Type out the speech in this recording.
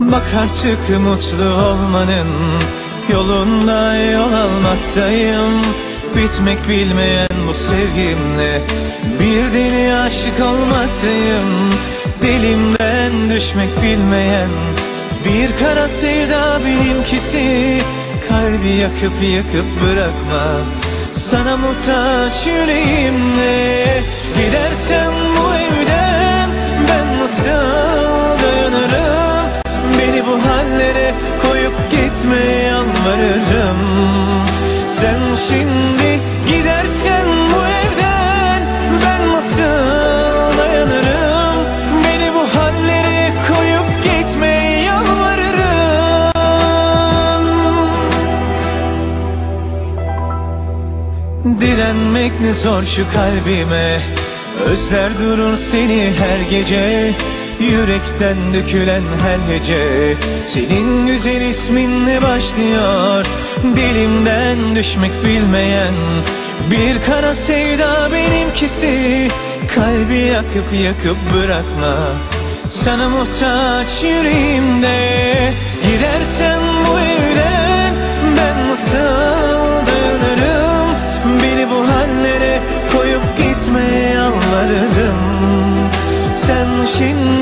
Artık mutlu olmanın yolunda yol almaktayım. Bitmek bilmeyen bu sevgimle bir deli aşık olmaktayım. Dilimden düşmek bilmeyen bir kara sevda benimkisi. Kalbi yakıp yakıp bırakma. Sana muhtaç yüreğimle gitme yalvarırım Sen şimdi gidersen bu evden Ben nasıl dayanırım? Beni bu hallere koyup gitme yalvarırım. Direnmek ne zor şu kalbime. Özler durur seni her gece Yürekten dökülen her hece Senin güzel isminle başlıyor? Dilimden düşmek bilmeyen Bir kara sevda benimkisi Kalbi yakıp yakıp bırakma Sana muhtaç yüreğimde Gidersen bu evden ben nasıl dönürüm Beni bu hallere koyup gitmeye yalvarırım. Sen şimdi